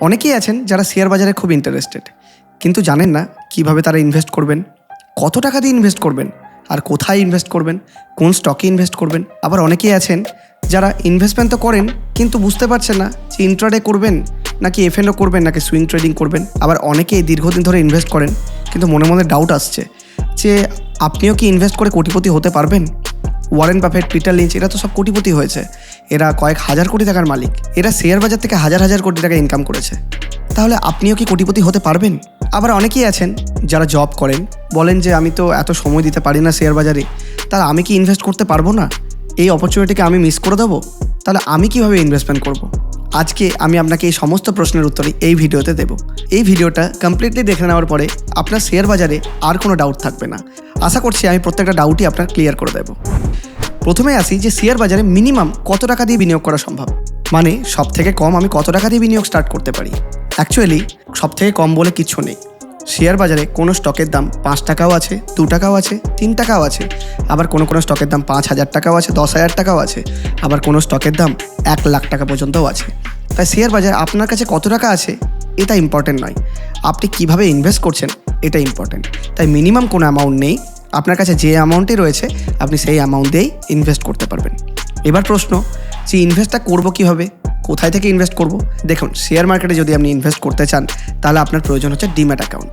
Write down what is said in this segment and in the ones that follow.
অনেকেই আছেন যারা শেয়ার বাজারে খুব ইন্টারেস্টেড কিন্তু জানেন না কীভাবে তারা ইনভেস্ট করবেন, কত টাকা দিয়ে ইনভেস্ট করবেন, আর কোথায় ইনভেস্ট করবেন, কোন স্টকে ইনভেস্ট করবেন। আবার অনেকেই আছেন যারা ইনভেস্টমেন্ট তো করেন, কিন্তু বুঝতে পারছেন না যে ইন্ট্রাডে করবেন নাকি এফ এফএনও করবেন, নাকি সুইং ট্রেডিং করবেন। আবার অনেকেই দীর্ঘদিন ধরে ইনভেস্ট করেন, কিন্তু মনে মনে ডাউট আসছে যে আপনিও কি ইনভেস্ট করে কোটিপতি হতে পারবেন? ওয়ারেন বাফেট, পিটার লিঞ্চ, এরা তো সব কোটিপতি হয়েছে। এরা কয়েক হাজার কোটি টাকার মালিক। এরা শেয়ার বাজার থেকে হাজার হাজার কোটি টাকা ইনকাম করেছে। তাহলে আপনিও কি কোটিপতি হতে পারবেন? আবার অনেকেই আছেন যারা জব করেন, বলেন যে আমি তো এত সময় দিতে পারি না শেয়ার বাজারে, তাহলে আমি কি ইনভেস্ট করতে পারব না? এই অপরচুনিটিকে আমি মিস করে দেবো? তাহলে আমি কীভাবে ইনভেস্টমেন্ট করব। আজকে আমি আপনাকে এই সমস্ত প্রশ্নের উত্তরই এই ভিডিওতে দেব। এই ভিডিওটা কমপ্লিটলি দেখে নেওয়ার পরে আপনার শেয়ার বাজারে আর কোনো ডাউট থাকবে না। আশা করছি আমি প্রত্যেকটা ডাউটই আপনার ক্লিয়ার করে দেবো। প্রথমে আসি যে শেয়ার বাজারে মিনিমাম কত টাকা দিয়ে বিনিয়োগ করা সম্ভব? মানে সব থেকে কম আমি কত টাকা দিয়ে বিনিয়োগ স্টার্ট করতে পারি? অ্যাকচুয়ালি সব থেকে কম বলে কিচ্ছু নেই। শেয়ার বাজারে কোনো স্টকের দাম পাঁচ টাকাও আছে, দু টাকাও আছে, তিন টাকাও আছে। আবার কোনো কোনো স্টকের দাম পাঁচ হাজার টাকাও আছে, দশ হাজার টাকাও আছে। আবার কোনো স্টকের দাম এক লাখ টাকা পর্যন্তও আছে। তাই শেয়ার বাজার আপনার কাছে কত টাকা আছে, এটা ইম্পর্টেন্ট নয়। আপনি কীভাবে ইনভেস্ট করছেন, এটা ইম্পর্টেন্ট তাই মিনিমাম কোনো অ্যামাউন্ট নেই। আপনার কাছে যে অ্যামাউন্টই রয়েছে, আপনি সেই অ্যামাউন্ট দিয়েই ইনভেস্ট করতে পারবেন। এবার প্রশ্ন, যে ইনভেস্টটা করব কীভাবে? কোথায় থেকে ইনভেস্ট করব? দেখুন শেয়ার মার্কেটে যদি আপনি ইনভেস্ট করতে চান, তাহলে আপনার প্রয়োজন হচ্ছে ডিম্যাট অ্যাকাউন্ট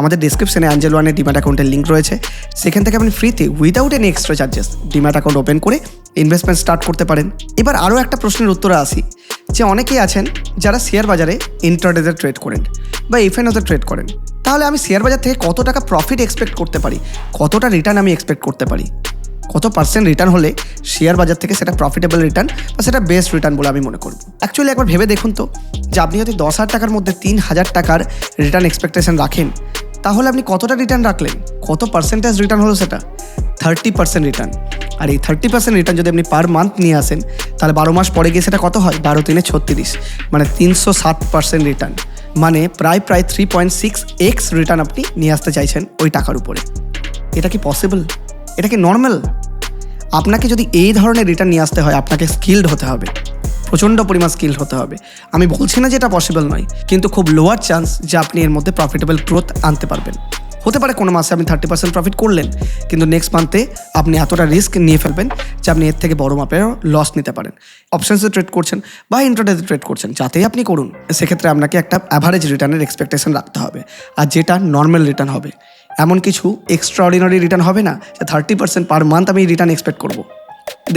আমাদের ডিসক্রিপশনে অ্যাঞ্জেল ওয়ানের ডিম্যাট অ্যাকাউন্টের লিঙ্ক রয়েছে। সেখান থেকে আপনি ফ্রিতে without any extra charges demat account open করে ইনভেস্টমেন্ট স্টার্ট করতে পারেন। এবার আরও একটা প্রশ্নের উত্তরে আসি, যে অনেকেই আছেন যারা শেয়ার বাজারে ইন্টারডেতে ট্রেড করেন বা এফএনওতে ট্রেড করেন। তাহলে আমি শেয়ার বাজার থেকে কত টাকা প্রফিট এক্সপেক্ট করতে পারি? কতটা রিটার্ন আমি এক্সপেক্ট করতে পারি? কত পার্সেন্ট রিটার্ন হলে শেয়ার বাজার থেকে সেটা প্রফিটেবল রিটার্ন বা সেটা বেস্ট রিটার্ন বলে আমি মনে করব? অ্যাকচুয়ালি একবার ভেবে দেখুন তো, যে আপনি যদি দশ হাজার টাকার মধ্যে তিন হাজার টাকার রিটার্ন এক্সপেকটেশন রাখেন, তাহলে আপনি কতটা রিটার্ন রাখলেন? কত পার্সেন্টেজ রিটার্ন হলো সেটা? থার্টি পার্সেন্ট রিটার্ন আর এই থার্টি পার্সেন্ট রিটার্ন যদি আপনি পার মান্থ নিয়ে আসেন, তাহলে বারো মাস পরে গিয়ে সেটা কত হয়? বারো তিনে ছত্রিশ। মানে তিনশো সাত পার্সেন্ট রিটার্ন মানে প্রায় প্রায় three point six X return আপনি নিয়ে আসতে চাইছেন ওই টাকার উপরে। এটা কি পসিবল এটা কি নর্মাল আপনাকে যদি এই ধরনের রিটার্ন নিয়ে আসতে হয়, আপনাকে স্কিল্ড হতে হবে। প্রচণ্ড পরিমাণ স্কিল্ড হতে হবে। আমি বলছি না যে এটা পসিবল নয়, কিন্তু খুব লোয়ার চান্স যে আপনি এর মধ্যে প্রফিটেবল গ্রোথ আনতে পারবেন। হতে পারে কোনো মাসে আপনি থার্টি পার্সেন্ট প্রফিট করলেন, কিন্তু নেক্সট মান্থে আপনি এতটা রিস্ক নিয়ে ফেলবেন যে আপনি এর থেকে বড় মাপের লস নিতে পারেন। অপশানসে ট্রেড করছেন বা ইন্টারনেটে ট্রেড করছেন, যাতেই আপনি করুন, সেক্ষেত্রে আপনাকে একটা অ্যাভারেজ রিটার্নের এক্সপেকটেশন রাখতে হবে, আর যেটা নর্মাল রিটার্ন হবে। এমন কিছু এক্সট্রা অর্ডিনারি রিটার্ন হবে না যে থার্টি পার্সেন্ট পার মান্থ আমি রিটার্ন এক্সপেক্ট করব।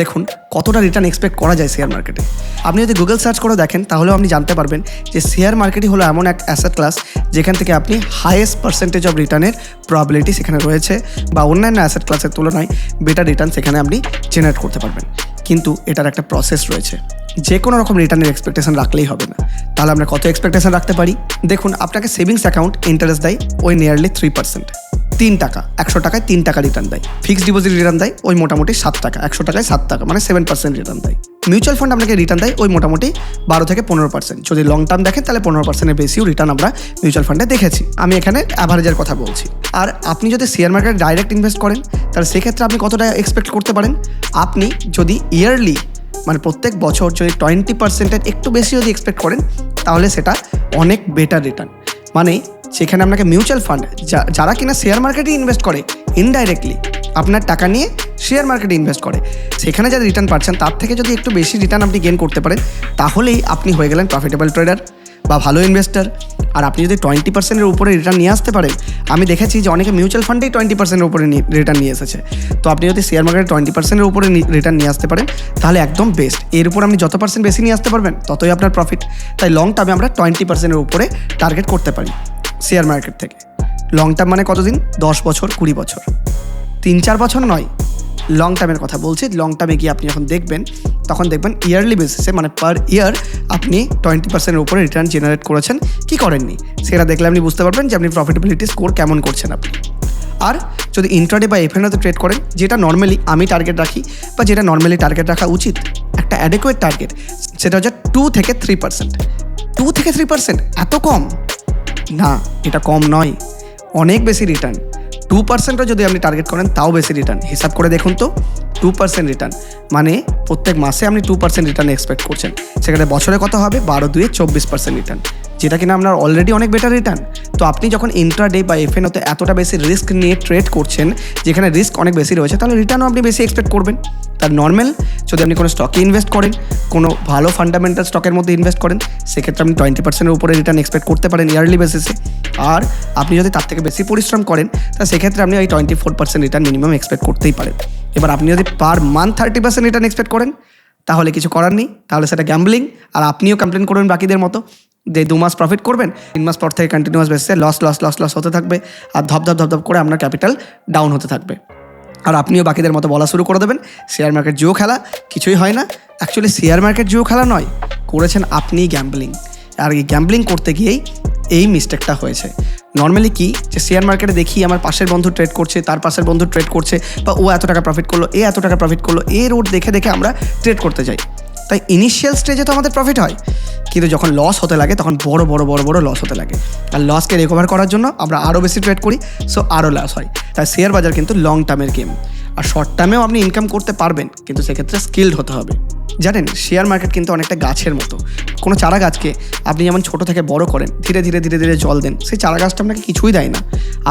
দেখুন, কতটা রিটার্ন এক্সপেক্ট করা যায় শেয়ার মার্কেটে আপনি যদি গুগল সার্চ করে দেখেন, তাহলেও আপনি জানতে পারবেন যে শেয়ার মার্কেটই হলো এমন এক অ্যাসেট ক্লাস যেখান থেকে আপনি হায়েস্ট পার্সেন্টেজ অফ রিটার্নের প্রবাবিলিটি সেখানে রয়েছে, বা অন্যান্য অ্যাসেট ক্লাসের তুলনায় বেটার রিটার্ন সেখানে আপনি জেনারেট করতে পারবেন। কিন্তু এটার একটা প্রসেস রয়েছে। যে কোনো রকম রিটার্নের এক্সপেকটেশন রাখলেই হবে না। তাহলে আমরা কত এক্সপেকটেশন রাখতে পারি? দেখুন, আপনাকে সেভিংস অ্যাকাউন্ট ইন্টারেস্ট দেয় ওই নিয়ারলি থ্রি পার্সেন্ট তিন টাকা, একশো টাকায় তিন টাকা রিটার্ন দেয়। ফিক্সড ডিপোজিট রিটার্ন দেয় ওই মোটামুটি সাত টাকা, একশো টাকায় সাত টাকা মানে সেভেন পার্সেন্ট রিটার্ন দেয়। মিউচুয়াল ফান্ড আপনাকে রিটার্ন দেয় ওই মোটামুটি বারো থেকে পনেরো পার্সেন্ট যদি লং টার্ম দেখেন, তাহলে পনেরো পার্সেন্টের বেশিও রিটার্ন আমরা মিউচুয়াল ফান্ডে দেখেছি। আমি এখানে অ্যাভারেজের কথা বলছি। আর আপনি যদি শেয়ার মার্কেটে ডাইরেক্ট ইনভেস্ট করেন, তাহলে সেক্ষেত্রে আপনি কতটা এক্সপেক্ট করতে পারেন? আপনি যদি ইয়ারলি মানে প্রত্যেক বছর যদি টোয়েন্টি পার্সেন্টের একটু বেশি যদি এক্সপেক্ট করেন, তাহলে সেটা অনেক বেটার রিটার্ন মানে সেখানে আপনাকে মিউচুয়াল ফান্ড যারা কিনা শেয়ার মার্কেটে ইনভেস্ট করে ইনডাইরেক্টলি আপনার টাকা নিয়ে শেয়ার মার্কেটে ইনভেস্ট করে। সেখানে যারা রিটার্ন পাচ্ছেন, তার থেকে যদি একটু বেশি রিটার্ন আপনি গেন করতে পারেন, তাহলেই আপনি হয়ে গেলেন প্রফিটেবল ট্রেডার বা ভালো ইনভেস্টার আর আপনি যদি টোয়েন্টি পার্সেন্টের উপরে রিটার্ন নিয়ে আসতে পারেন, আমি দেখেছি যে অনেকে মিউচুয়াল ফান্ডেই টোয়েন্টি পার্সেন্টের উপরে রিটার্ন নিয়ে এসেছে। তো আপনি যদি শেয়ার মার্কেটে টোয়েন্টি পার্সেন্টের উপরে রিটার্ন নিয়ে আসতে পারেন, তাহলে একদম বেস্ট এর উপর আপনি যত পার্সেন্ট বেশি নিয়ে আসতে পারবেন, ততই আপনার প্রফিট তাই লং টার্মে আমরা টোয়েন্টি পার্সেন্টের উপরে টার্গেট করতে পারি শেয়ার মার্কেট থেকে। লং টার্ম মানে কতদিন? দশ বছর, কুড়ি বছর। তিন চার বছর নয় লং টার্মের কথা বলছি লং টার্মে গিয়ে আপনি যখন দেখবেন, তখন দেখবেন ইয়ারলি বেসিসে মানে পার ইয়ার আপনি টোয়েন্টি পার্সেন্টের উপরে রিটার্ন জেনারেট করেছেন। কি করেননি? সেটা দেখলে আপনি বুঝতে পারবেন যে আপনি প্রফিটেবিলিটি স্কোর কেমন করছেন আপনি। আর যদি ইন্ট্রাডে বা এফএনওতে ট্রেড করেন, যেটা নর্মালি আমি টার্গেট রাখি বা যেটা নর্মালি টার্গেট রাখা উচিত, একটা অ্যাডেকুয়েট টার্গেট সেটা হচ্ছে টু থেকে থ্রি পার্সেন্ট টু থেকে থ্রি পার্সেন্ট এত কম? না, এটা কম নয়। অনেক বেশি রিটার্ন টু পার্সেন্টও যদি আপনি টার্গেট করেন তাও বেশি রিটার্ন হিসাব করে দেখুন তো। টু পার্সেন্ট রিটার্ন মানে প্রত্যেক মাসে আপনি টু পার্সেন্ট রিটার্ন এক্সপেক্ট করছেন। সেখানে বছরে কত হবে? বারো দুয়ে চব্বিশ পার্সেন্ট রিটার্ন যেটা কিনা আপনার অলরেডি অনেক বেটার রিটার্ন তো আপনি যখন ইন্ট্রাডে বা এফএনওতে এতটা বেশি রিস্ক নিয়ে ট্রেড করছেন, যেখানে রিস্ক অনেক বেশি রয়েছে, তাহলে রিটার্নও আপনি বেশি এক্সপেক্ট করবেন। তার নর্মাল যদি আপনি কোনো স্টকে ইনভেস্ট করেন, কোনো ভালো ফান্ডামেন্টাল স্টকের মধ্যে ইনভেস্ট করেন, সেক্ষেত্রে আপনি টোয়েন্টি পার্সেন্টের উপরে রিটার্ন এক্সপেক্ট করতে পারেন ইয়ারলি বেসিসে আর আপনি যদি তার থেকে বেশি পরিশ্রম করেন, তা সেক্ষেত্রে আপনি ওই twenty four percent return minimum expect করতেই পারেন। এবার আপনি যদি per month thirty percent return expect করেন, তাহলে কিছু করার নেই। তাহলে সেটা গ্যাম্বলিং আর আপনিও কমপ্লেন করবেন বাকিদের মতো যে দু মাস প্রফিট করবেন, তিন মাস পর থেকে কন্টিনিউয়াস বেসিসে লস লস লস লস হতে থাকবে, আর ধপ ধপ ধপ ধপ করে আপনার ক্যাপিটাল ডাউন হতে থাকবে। আর আপনিও বাকিদের মতো বলা শুরু করে দেবেন শেয়ার মার্কেট জিও খেলা, কিছুই হয় না। অ্যাকচুয়ালি শেয়ার মার্কেট জিও খেলা নয়, করেছেন আপনিই গ্যাম্বলিং আর এই গ্যাম্বলিং করতে গিয়েই এই মিস্টেকটা হয়েছে। নর্মালি কি? যে শেয়ার মার্কেটে দেখি আমার পাশের বন্ধু ট্রেড করছে, তার পাশের বন্ধু ট্রেড করছে, বা ও এত টাকা প্রফিট করল, এ এত টাকা প্রফিট করল, এ রোড দেখে দেখে আমরা ট্রেড করতে যাই। তাই ইনিশিয়াল স্টেজে তো আমাদের প্রফিট হয়। কিন্তু যখন লস হতে লাগে, তখন বড় বড় বড় বড় লস হতে লাগে। আর লসকে রিকভার করার জন্য আমরা আরও বেশি ট্রেড করি সো আরও লস হয়। তাই শেয়ার বাজার কিন্তু লং টার্মের গেম আর শর্ট টার্মেও আপনি ইনকাম করতে পারবেন, কিন্তু সেক্ষেত্রে স্কিল্ড হতে হবে। জানেন শেয়ার মার্কেট কিন্তু অনেকটা গাছের মতো। কোনো চারা গাছকে আপনি যেমন ছোট থেকে বড় করেন, ধীরে ধীরে ধীরে ধীরে জল দেন, সেই চারা গাছটা আপনাকে কিছুই দেয় না।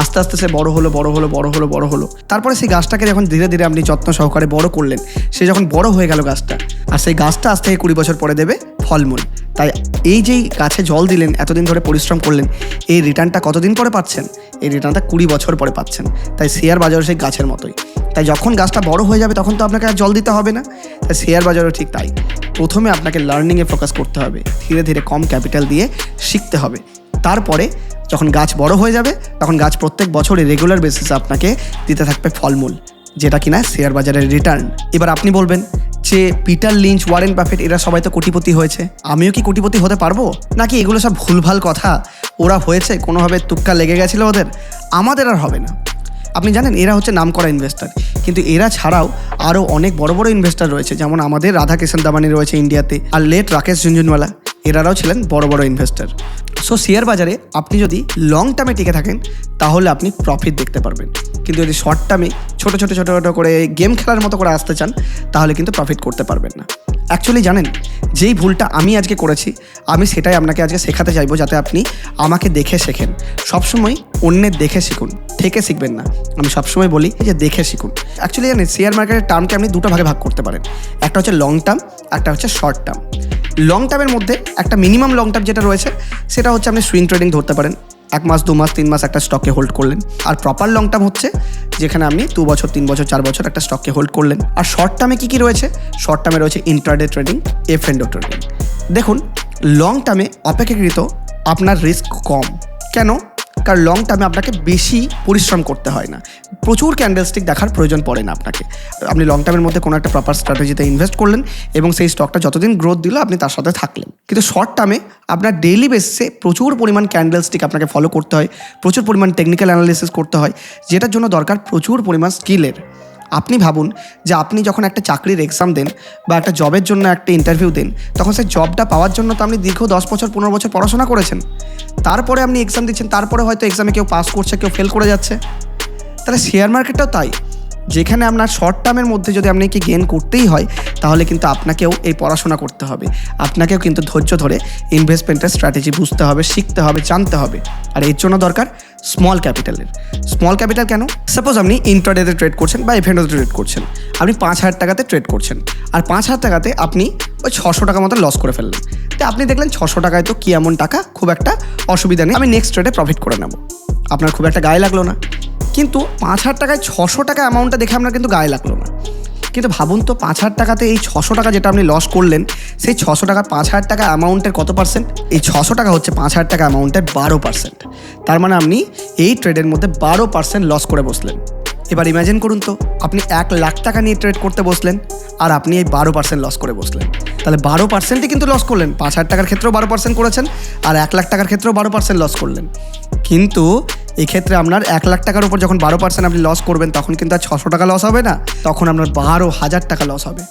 আস্তে আস্তে সে বড় হলো বড় হলো বড় হলো বড় হলো। তারপরে সেই গাছটাকে যখন ধীরে ধীরে আপনি যত্ন সহকারে বড় করলেন, সে যখন বড় হয়ে গেল গাছটা, আর সেই গাছটা আজ থেকে কুড়ি বছর পরে দেবে ফলমূল। তাই এই যেই গাছে জল দিলেন, এতদিন ধরে পরিশ্রম করলেন, এই রিটার্নটা কতদিন পরে পাচ্ছেন? এই রিটার্নটা কুড়ি বছর পরে পাচ্ছেন। তাই শেয়ার বাজারও সেই গাছের মতোই। তাই যখন গাছটা বড় হয়ে যাবে, তখন তো আপনাকে আর জল দিতে হবে না। তাই শেয়ার বাজারও ঠিক তাই। প্রথমে আপনাকে লার্নিংয়ে ফোকাস করতে হবে। ধীরে ধীরে কম ক্যাপিটাল দিয়ে শিখতে হবে। তারপরে যখন গাছ বড় হয়ে যাবে, তখন গাছ প্রত্যেক বছরই রেগুলার বেসিসে আপনাকে দিতে থাকবে ফলমূল, যেটা কিনা শেয়ার বাজারের রিটার্ন এবার আপনি বলবেন যে পিটার লিঞ্চ, ওয়ারেন বাফেট, এরা সবাই তো কোটিপতি হয়েছে। আমিও কি কোটিপতি হতে পারব? নাকি এগুলো সব ভুলভাল কথা? ওরা হয়েছে, কোনোভাবে তুক্কা লেগে গেছিল ওদের? আমাদের আর হবে না। আপনি জানেন, এরা হচ্ছে নাম করা ইনভেস্টার কিন্তু এরা ছাড়াও আরও অনেক বড় বড় ইনভেস্টার রয়েছে, যেমন আমাদের রাধা কিষণ দামানি রয়েছে ইন্ডিয়াতে আর লেট রাকেশ ঝুনঝুনওয়ালা। এরারাও ছিলেন বড় বড় ইনভেস্টার সো শেয়ার বাজারে আপনি যদি লং টার্মে টিকে থাকেন, তাহলে আপনি প্রফিট দেখতে পারবেন। কিন্তু যদি শর্ট টার্মে ছোটো ছোটো ছোটো ছোটো করে গেম খেলার মতো করে আসতে চান, তাহলে কিন্তু প্রফিট করতে পারবেন না। অ্যাকচুয়ালি জানেন, যেই ভুলটা আমি আজকে করেছি, আমি সেটাই আপনাকে আজকে শেখাতে চাইব যাতে আপনি আমাকে দেখে শেখেন। সবসময় অন্যের দেখে শিখুন, থেকে শিখবেন না। আমি সবসময় বলি যে দেখে শিখুন। অ্যাকচুয়ালি জানেন শেয়ার মার্কেটের টার্মকে আপনি দুটো ভাগে ভাগ করতে পারেন। একটা হচ্ছে লং টার্ম একটা হচ্ছে শর্ট টার্ম লং টার্মের মধ্যে একটা মিনিমাম লং টার্ম যেটা রয়েছে, সেটা হচ্ছে আপনি সুইং ট্রেডিং ধরতে পারেন। এক মাস, দু মাস, তিন মাস একটা স্টকে হোল্ড করলেন। আর প্রপার লং টার্ম হচ্ছে, যেখানে আপনি দু বছর, তিন বছর, চার বছর একটা স্টককে হোল্ড করলেন। আর শর্ট টার্মে কী কী রয়েছে? শর্ট টার্মে রয়েছে intraday trading F and O trading দেখুন লং টার্মে অপেক্ষাকৃত আপনার রিস্ক কম। কেন? কারণ লং টার্মে আপনাকে বেশি পরিশ্রম করতে হয় না। প্রচুর ক্যান্ডেলস্টিক দেখার প্রয়োজন পড়ে না আপনাকে। আপনি লং টার্মের মধ্যে কোনো একটা প্রপার স্ট্র্যাটেজিতে ইনভেস্ট করলেন এবং সেই স্টকটা যতদিন গ্রোথ দিল, আপনি তার সাথে থাকলেন। কিন্তু শর্ট টার্মে আপনার ডেইলি বেসিসে প্রচুর পরিমাণ ক্যান্ডেলস্টিক আপনাকে ফলো করতে হয়, প্রচুর পরিমাণ টেকনিক্যাল অ্যানালিসিস করতে হয়, যেটার জন্য দরকার প্রচুর পরিমাণ স্কিলের আপনি ভাবুন যে আপনি যখন একটা চাকরির এক্সাম দেন বা একটা জবের জন্য একটা ইন্টারভিউ দেন, তখন সেই জবটা পাওয়ার জন্য তো আপনি দীর্ঘ দশ বছর, পনেরো বছর পড়াশোনা করেছেন। তারপরে আপনি এক্সাম দিচ্ছেন, তারপরে হয়তো এক্সামে কেউ পাস করছে, কেউ ফেল করে যাচ্ছে। তাহলে শেয়ার মার্কেটটাও তাই। যেখানে আপনার শর্ট টার্মের মধ্যে যদি আপনাকে গেন করতেই হয়, তাহলে কিন্তু আপনাকেও এই পড়াশোনা করতে হবে। আপনাকেও কিন্তু ধৈর্য ধরে ইনভেস্টমেন্টের স্ট্র্যাটেজি বুঝতে হবে, শিখতে হবে, জানতে হবে। আর এর জন্য দরকার স্মল ক্যাপিটালের স্মল ক্যাপিটাল কেন? সাপোজ আপনি ইন্টারডেতে ট্রেড করছেন বা এফএনডোতে ট্রেড করছেন। আপনি পাঁচ হাজার টাকাতে ট্রেড করছেন। আর পাঁচ হাজার টাকাতে আপনি ওই ছশো টাকা মতো লস করে ফেললেন। তো আপনি দেখলেন ছশো টাকায় তো কি এমন টাকা? খুব একটা অসুবিধা নেই। আমি নেক্সট ট্রেডে প্রফিট করে নেব। আপনার খুব একটা গায়ে লাগল না। কিন্তু পাঁচ হাজার টাকায় ছশো টাকা অ্যামাউন্টটা দেখে আপনার কিন্তু গায়ে লাগল না। কিন্তু ভাবুন তো, পাঁচ হাজার টাকাতে এই ছশো টাকা যেটা আপনি লস করলেন, সেই ছশো টাকা, পাঁচ হাজার টাকা অ্যামাউন্টের কত পার্সেন্ট এই ছশো টাকা হচ্ছে পাঁচ হাজার টাকা অ্যামাউন্টের বারো পার্সেন্ট তার মানে আপনি এই ট্রেডের মধ্যে বারো পার্সেন্ট লস করে বসলেন। এবার ইমাজিন করুন তো, আপনি এক লাখ টাকা নিয়ে ট্রেড করতে বসলেন, আর আপনি এই বারো পার্সেন্ট লস করে বসলেন। তাহলে বারো পার্সেন্টই কিন্তু লস করলেন, পাঁচ হাজার টাকার ক্ষেত্রেও বারো পার্সেন্ট করেছেন, আর এক লাখ টাকার ক্ষেত্রেও বারো পার্সেন্ট লস করলেন। কিন্তু এক্ষেত্রে আপনার এক লাখ টাকার উপর যখন বারো পার্সেন্ট আপনি লস করবেন, তখন কিন্তু আর ছশো টাকা লস হবে না। তখন আপনার বারো হাজার টাকা লস হবে।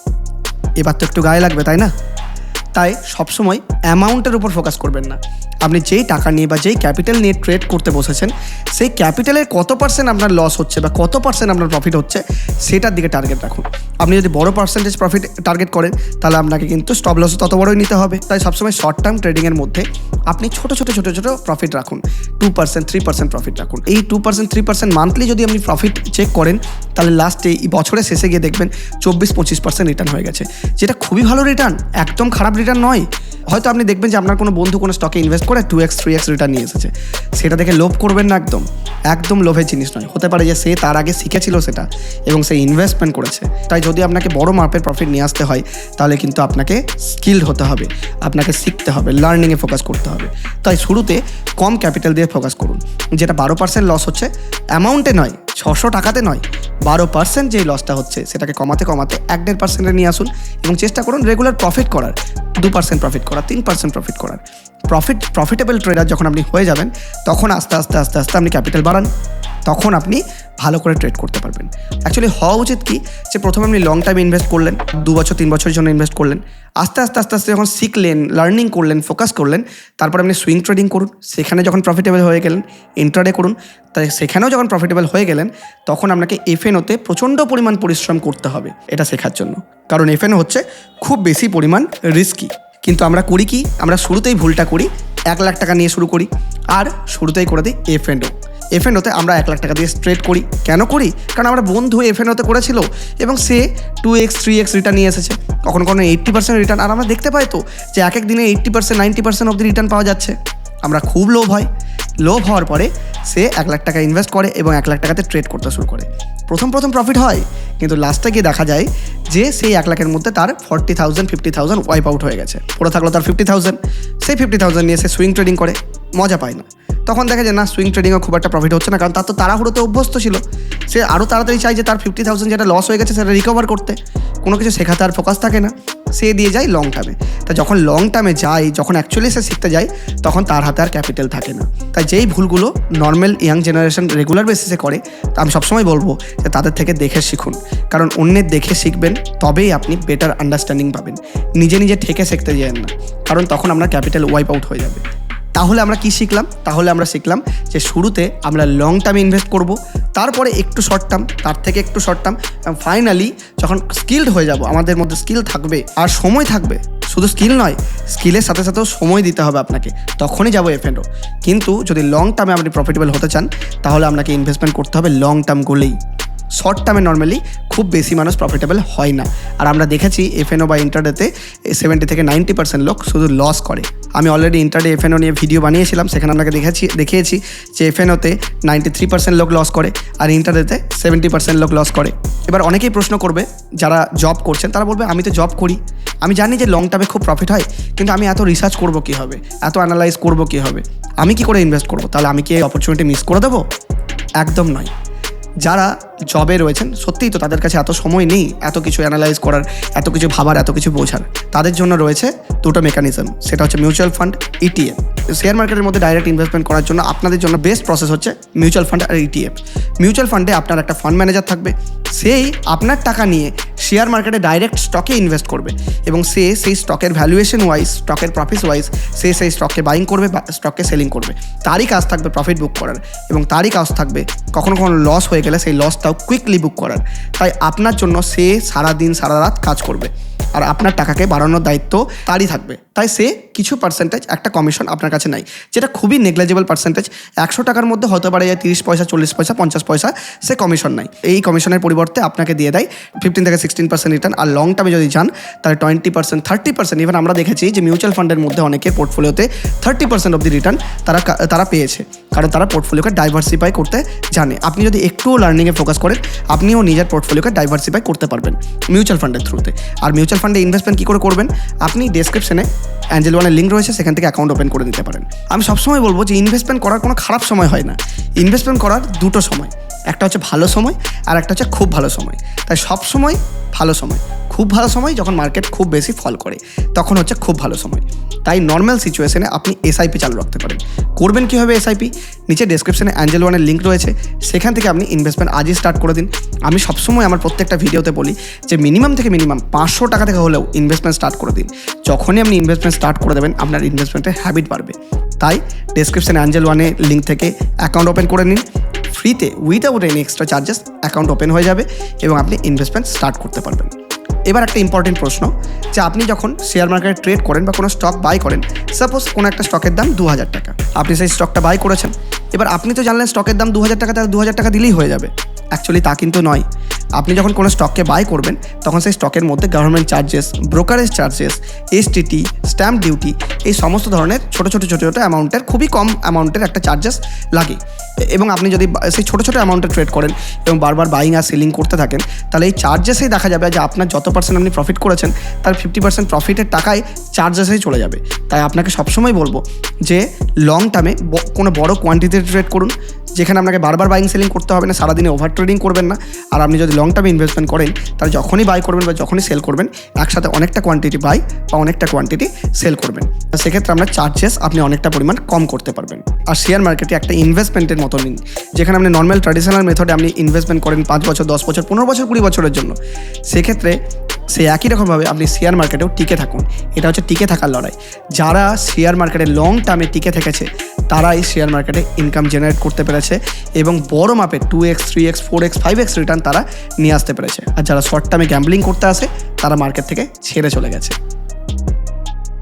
এবার তো একটু গায়ে লাগবে, তাই না? তাই সবসময় অ্যামাউন্টের উপর ফোকাস করবেন না। আপনি যেই টাকা নিয়ে বা যেই ক্যাপিটাল নিয়ে ট্রেড করতে বসেছেন, সেই ক্যাপিটালের কত পার্সেন্ট আপনার লস হচ্ছে বা কত পার্সেন্ট আপনার প্রফিট হচ্ছে, সেটার দিকে টার্গেট রাখুন। আপনি যদি বড় পার্সেন্টেজ প্রফিট টার্গেট করেন, তাহলে আপনাকে কিন্তু স্টপ লস তত বড়ই নিতে হবে। তাই সবসময় শর্ট টার্ম ট্রেডিংয়ের মধ্যে আপনি ছোট ছোট ছোট ছোট প্রফিট রাখুন। Two percent three percent profit রাখুন। এই two percent three percent monthly যদি আপনি প্রফিট চেক করেন, তাহলে লাস্টে এই বছরের শেষে গিয়ে দেখবেন চব্বিশ, পঁচিশ পার্সেন্ট রিটার্ন হয়ে গেছে। যেটা খুবই ভালো রিটার্ন একদম খারাপ রিটার্ন নয়। হয়তো আপনি দেখবেন যে আপনার কোনো বন্ধু কোনো স্টকে ইনভেস্ট করে two X three X return নিয়ে এসেছে। সেটা দেখে লোভ করবেন না একদম। একদম লোভের জিনিস নয়। হতে পারে যে সে তার আগে শিখেছিল সেটা এবং সে ইনভেস্টমেন্ট করেছে। তাই যদি আপনাকে বড় মাপের প্রফিট নিয়ে আসতে হয়, তাহলে কিন্তু আপনাকে স্কিলড হতে হবে। আপনাকে শিখতে হবে লার্নিংয়ে ফোকাস করতে হবে। তাই শুরুতে কম ক্যাপিটাল দিয়ে ফোকাস করুন। যেটা বারো পার্সেন্ট লস হচ্ছে অ্যামাউন্টে নয়, ছশো টাকাতে নয়, বারো পার্সেন্ট যেই লসটা হচ্ছে, সেটাকে কমাতে কমাতে এক দেড় পার্সেন্টে নিয়ে আসুন এবং চেষ্টা করুন রেগুলার প্রফিট করার। দু পার্সেন্ট প্রফিট করার, তিন পার্সেন্ট প্রফিট করার। প্রফিট প্রফিটেবল ট্রেডার যখন আপনি হয়ে যাবেন, তখন আস্তে আস্তে আস্তে আস্তে আপনি ক্যাপিটাল বাড়ান। তখন আপনি ভালো করে ট্রেড করতে পারবেন। অ্যাকচুয়ালি হওয়া উচিত কি? যে প্রথমে আপনি লং টাইম ইনভেস্ট করলেন, দু বছর, তিন বছরের জন্য ইনভেস্ট করলেন। আস্তে আস্তে আস্তে আস্তে যখন শিখলেন লার্নিং করলেন ফোকাস করলেন, তারপর আপনি সুইং ট্রেডিং করুন। সেখানে যখন প্রফিটেবল হয়ে গেলেন ইন্ট্রাডে করুন। তাই সেখানেও যখন প্রফিটেবল হয়ে গেলেন, তখন আপনাকে এফএনওতে প্রচণ্ড পরিমাণ পরিশ্রম করতে হবে, এটা শেখার জন্য। কারণ এফএনও হচ্ছে খুব বেশি পরিমাণ রিস্কি কিন্তু আমরা করি কি? আমরা শুরুতেই ভুলটা করি, এক লাখ টাকা নিয়ে শুরু করি, আর শুরুতেই করে দিই F and O F and আমরা এক লাখ টাকা দিয়ে স্ট্রেট করি। কেন করি? কারণ আমার বন্ধু এফ এন্ড করেছিল এবং সে two X three X return নিয়ে এসেছে। কখনো কখনো এইট্টি পার্সেন্ট রিটার্ন আর আমরা দেখতে পাই তো যে এক এক দিনে এইট্টি পার্সেন্ট নাইনটি পার্সেন্ট অব্দি রিটার্ন পাওয়া যাচ্ছে। আমরা খুব লোভ হয় লোভ হওয়ার পরে সে এক লাখ টাকা ইনভেস্ট করে এবং এক লাখ টাকাতে ট্রেড করতে শুরু করে। প্রথম প্রথম প্রফিট হয়, কিন্তু লাস্টে গিয়ে দেখা যায় যে সেই এক লাখের মধ্যে তার forty thousand fifty thousand wipe out হয়ে গেছে। পড়ে থাকল তার ফিফটি থাউজেন্ড সেই ফিফটি থাউজেন্ড নিয়ে সে সুইং ট্রেডিং করে। মজা পায় না। তখন দেখা যায় না সুইং ট্রেডিংয়ে খুব একটা প্রফিট হচ্ছে না। কারণ তার তো তাড়াহুড়োতে অভ্যস্ত ছিল। সে আরও তাড়াতাড়ি চায় যে, তার ফিফটি থাউজেন্ড যেটা লস হয়ে গেছে, সেটা রিকভার করতে। কোনো কিছু শেখাতে আর ফোকাস থাকে না। সে দিয়ে যায় লং টার্মে তা যখন লং টার্মে যায়, যখন অ্যাকচুয়ালি সে শিখতে যায়, তখন তার হাতে আর ক্যাপিটাল থাকে না। তাই যেই ভুলগুলো নর্মাল ইয়াং জেনারেশন রেগুলার বেসিসে করে, তা আমি সবসময় বলব যে, তাদের থেকে দেখে শিখুন। কারণ অন্যের দেখে শিখবেন, তবেই আপনি বেটার আন্ডারস্ট্যান্ডিং পাবেন। নিজে নিজে ঠেকে শিখতে যান না। কারণ তখন আপনার ক্যাপিটাল ওয়াইপ আউট হয়ে যাবে। তাহলে আমরা কি শিখলাম? তাহলে আমরা শিখলাম যে শুরুতে আমরা লং টার্মে ইনভেস্ট করব, তারপরে একটু শর্ট টার্ম তার থেকে একটু শর্ট টার্ম ফাইনালি যখন স্কিল্ড হয়ে যাব, আমাদের মধ্যে স্কিল থাকবে আর সময় থাকবে, শুধু স্কিল নয় স্কিলের সাথে সাথেও সময় দিতে হবে আপনাকে, তখনই যাব এফএনও কিন্তু যদি লং টার্মে আপনি প্রফিটেবল হতে চান, তাহলে আপনাকে ইনভেস্টমেন্ট করতে হবে লং টার্ম গোলেই শর্ট টার্মে নর্মালি খুব বেশি মানুষ প্রফিটেবল হয় না। আর আমরা দেখেছি এফএনও বা ইন্টারডেতে সেভেন্টি থেকে নাইনটি পার্সেন্ট লোক শুধু লস করে। আমি already intraday F and O video video বানিয়েছিলাম, সেখানে আপনাকে দেখেছি, দেখিয়েছি যে এফএনওতে নাইনটি থ্রি পার্সেন্ট লোক লস করে আর ইন্টারডেতে সেভেন্টি পার্সেন্ট লোক লস করে। এবার অনেকেই প্রশ্ন করবে, যারা জব করছেন, তারা বলবে, আমি তো জব করি। আমি জানি যে লং টার্মে খুব প্রফিট হয়, কিন্তু আমি এত রিসার্চ করব করব কীভাবে? এত অ্যানালাইজ করব করব হবে আমি কি করে ইনভেস্ট করব? তাহলে আমি কি এই অপরচুনিটি মিস করে দেবো? একদম নয়। যারা জবে রয়েছেন, সত্যিই তো তাদের কাছে এত সময় নেই, এত কিছু অ্যানালাইজ করার, এত কিছু ভাবার, এত কিছু বোঝার। তাদের জন্য রয়েছে দুটো মেকানিজম সেটা হচ্ছে মিউচুয়াল ফান্ড ইটিএফ শেয়ার মার্কেটের মধ্যে ডাইরেক্ট ইনভেস্টমেন্ট করার জন্য আপনাদের জন্য বেস্ট প্রসেস হচ্ছে মিউচুয়াল ফান্ড আর ইটিএফ মিউচুয়াল ফান্ডে আপনার একটা ফান্ড ম্যানেজার থাকবে, সেই আপনার টাকা নিয়ে শেয়ার মার্কেটে ডাইরেক্ট স্টকে ইনভেস্ট করবে এবং সে সেই স্টকের ভ্যালুয়েশন ওয়াইজ স্টকের প্রফিট ওয়াইজ সে সেই স্টককে বাইং করবে বা স্টককে সেলিং করবে। তারই কাজ থাকবে প্রফিট বুক করার এবং তারই কাজ থাকবে কখনো কখনো লস হয়ে গেলে সেই লসটাও কুইকলি বুক করার। তাই আপনার জন্য সে সারা দিন সারা রাত কাজ করবে। আর আপনার টাকাকে বাড়ানোর দায়িত্ব তারই থাকবে। তাই সে কিছু পার্সেন্টেজ একটা কমিশন আপনার কাছে নাই যেটা খুবই নেগলেজেবল পার্সেন্টেজ একশো টাকার মধ্যে হতে পারে যে তিরিশ পয়সা, চল্লিশ পয়সা, পঞ্চাশ পয়সা, সে কমিশন নাই এই কমিশনের পরিবর্তে আপনাকে দিয়ে দেয় ফিফটিন থেকে সিক্সটিন পার্সেন্ট রিটার্ন আর লং টার্মে যদি যান, তাহলে twenty percent thirty percent even আমরা দেখেছি যে মিউচুয়াল ফান্ডের মধ্যে অনেকের পোর্টফোলিওতে thirty percent of the return তারা তারা পেয়েছে। কারণ তারা পোর্টফোলিওকে ডাইভার্সিফাই করতে জানে। আপনি যদি একটুও লার্নিংয়ে ফোকাস করেন, আপনিও নিজের পোর্টফোলিওকে ডাইভার্সিফাই করতে পারবেন মিউচুয়াল ফান্ডের থ্রুতে আর মিউচুয়াল ফান্ডে ইনভেস্টমেন্ট কী করে করবেন, আপনি ডেসক্রিপশনে অ্যাঞ্জেল ওয়ানের লিঙ্ক রয়েছে, সেখান থেকে অ্যাকাউন্ট ওপেন করে দিতে পারেন। আমি সবসময় বলব যে ইনভেস্টমেন্ট করার কোনো খারাপ সময় হয় না। ইনভেস্টমেন্ট করার দুটো সময়, একটা হচ্ছে ভালো সময় আর একটা হচ্ছে খুব ভালো সময়। তাই সব সময় ভালো সময়। খুব ভালো সময় যখন মার্কেট খুব বেশি ফল করে, তখন হচ্ছে খুব ভালো সময়। তাই নর্মাল সিচুয়েশনে আপনি এসআইপি চালু রাখতে পারেন। করবেন কীভাবে এসআইপি নিচে ডেসক্রিপশনে অ্যাঞ্জেল ওয়ানের লিঙ্ক রয়েছে। সেখান থেকে আপনি ইনভেস্টমেন্ট আজই স্টার্ট করে দিন। আমি সবসময় আমার প্রত্যেকটা ভিডিওতে বলি যে মিনিমাম থেকে মিনিমাম পাঁচশো টাকা থেকে হলেও ইনভেস্টমেন্ট স্টার্ট করে দিন। যখনই আপনি ইনভেস্টমেন্ট স্টার্ট করে দেবেন, আপনার ইনভেস্টমেন্টের হ্যাবিট বাড়বে। তাই ডেসক্রিপশনে অ্যাঞ্জেল ওয়ানে লিঙ্ক থেকে অ্যাকাউন্ট ওপেন করে নিন। ফ্রিতে without any extra charges account open হয়ে যাবে এবং আপনি ইনভেস্টমেন্ট স্টার্ট করতে পারবেন। এবার একটা ইম্পর্টেন্ট প্রশ্ন, যে আপনি যখন শেয়ার মার্কেটে ট্রেড করেন বা কোনো স্টক বাই করেন সাপোজ কোনো একটা স্টকের দাম দু হাজার টাকা, আপনি সেই স্টকটা বাই করেছেন। এবার আপনি তো জানলেন স্টকের দাম দু হাজার টাকা, তাহলে দু হাজার টাকা দিলেই হয়ে যাবে। অ্যাকচুয়ালি তা কিন্তু নয়। আপনি যখন কোনো স্টককে বাই করবেন, তখন সেই স্টকের মধ্যে government charges brokerage charges STT stamp duty এই সমস্ত ধরনের ছোটো ছোটো ছোটো ছোটো অ্যামাউন্টের খুবই কম অ্যামাউন্টের একটা চার্জেস লাগে। এবং আপনি যদি সেই ছোটো ছোটো অ্যামাউন্টে ট্রেড করেন এবং বারবার বাইং আর সেলিং করতে থাকেন, তাহলে এই চার্জেসেই দেখা যাবে যে আপনার যত পার্সেন্ট আপনি প্রফিট করেছেন, তার ফিফটি পার্সেন্ট প্রফিটের টাকায় চার্জেসেই চলে যাবে। তাই আপনাকে সবসময় বলব যে লং টার্মে কোনো বড় কোয়ান্টিটিতে ট্রেড করুন, যেখানে আপনাকে বারবার বাইং সেলিং করতে হবে না, সারাদিনে ওভার ট্রেডিং করবেন না। আর আপনি যদি লং টার্ম ইনভেস্টমেন্ট করেন, তারা যখনই বাই করবেন বা যখনই সেল করবেন, একসাথে অনেকটা কোয়ান্টিটি বাই বা অনেকটা কোয়ান্টিটি সেল করবেন। সেক্ষেত্রে আপনার চার্জেস আপনি অনেকটা পরিমাণ কম করতে পারবেন। আর শেয়ার মার্কেটে একটা ইনভেস্টমেন্টের মতো নিন যেখানে আপনি নর্মাল ট্র্যাডিশনাল মেথডে আপনি ইনভেস্টমেন্ট করেন পাঁচ বছর, দশ বছর, পনেরো বছর, কুড়ি বছরের জন্য। সেক্ষেত্রে সেই একই রকমভাবে আপনি শেয়ার মার্কেটেও টিকে থাকুন। এটা হচ্ছে টিকে থাকার লড়াই। যারা শেয়ার মার্কেটে লং টার্মে টিকে থেকেছে তারা এই শেয়ার মার্কেটে ইনকাম জেনারেট করতে পেরেছে এবং বড় মাপে two X three X four X five X return তারা নিয়ে আসতে পেরেছে। আর যারা শর্ট টার্মে গ্যাম্বলিং করতে আসে, তারা মার্কেট থেকে ছেড়ে চলে গেছে।